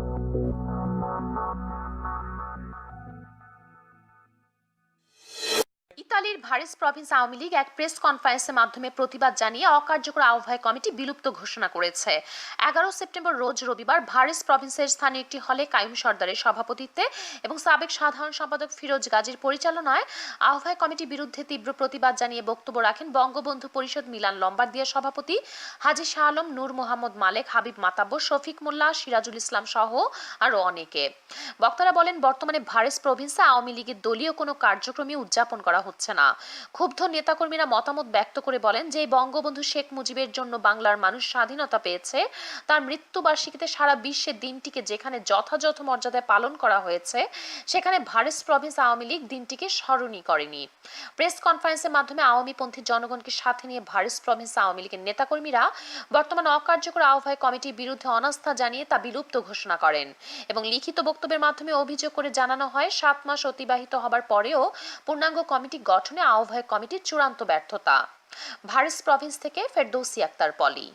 Thank you. ইতালির ভারিস Province Awami League এক press কনফারেন্সের মাধ্যমে প্রতিবাদ জানিয়ে অকার্যকর আহ্বায়ক কমিটি বিলুপ্ত ঘোষণা করেছে। এগারো সেপ্টেম্বর রোজ রবিবার ভারিস প্রভিন্সের স্থানীয় একটি হলে কায়ুম সর্দারের সভাপতিত্বে এবং সাবেক সাধারণ সম্পাদক ফিরোজ গাজীর পরিচালনায় আহ্বায়ক কমিটির বিরুদ্ধে তীব্র প্রতিবাদ জানিয়ে বক্তব্য রাখেন বঙ্গবন্ধু পরিষদ মিলান লম্বার্দিয়া সভাপতি হাজি শাহ আলম, নূর মোহাম্মদ মালেক, হাবিব মাতাব্বর, শফিক মোল্লা, সিরাজুল ইসলাম সহ আরও অনেকে। বক্তারা বলেন, বর্তমানে ভারিস প্রভিন্সে আওয়ামী লীগের দলীয় কোনো কার্যক্রমই উদযাপন করা হচ্ছে না ক্ষুব্ধ নেতাকর্মীরা মতামত ব্যক্ত করে বলেন যে বঙ্গবন্ধু শেখ মুজিবের জন্য বাংলার মানুষ স্বাধীনতা পেয়েছে। তার মৃত্যুবার্ষিকীতে সারা বিশ্বে দিনটিকে যেখানে যথাযথ মর্যাদায় পালন করা হয়েছে, সেখানে ভারিস প্রভিন্স আওয়ামী লীগ দিনটিকে স্মরণই করেনি। প্রেস কনফারেন্সের মাধ্যমে আওয়ামীপন্থী জনগণকে সাথে নিয়ে ভারিস প্রভিন্স আওয়ামী লীগের নেতাকর্মীরা বর্তমান অকার্যকর আহ্বায়ক কমিটির বিরুদ্ধে অনাস্থা জানিয়ে তা বিলুপ্ত ঘোষণা করেন এবং লিখিত বক্তব্যের মাধ্যমে অভিযোগ করে জানানো হয়, সাত মাস অতিবাহিত হবার পরেও পূর্ণাঙ্গ কমিটি গঠনে আহ্বায়ক কমিটির চূড়ান্ত ব্যর্থতা। ভারিস প্রভিন্স থেকে ফেরদৌসি আক্তার পলি।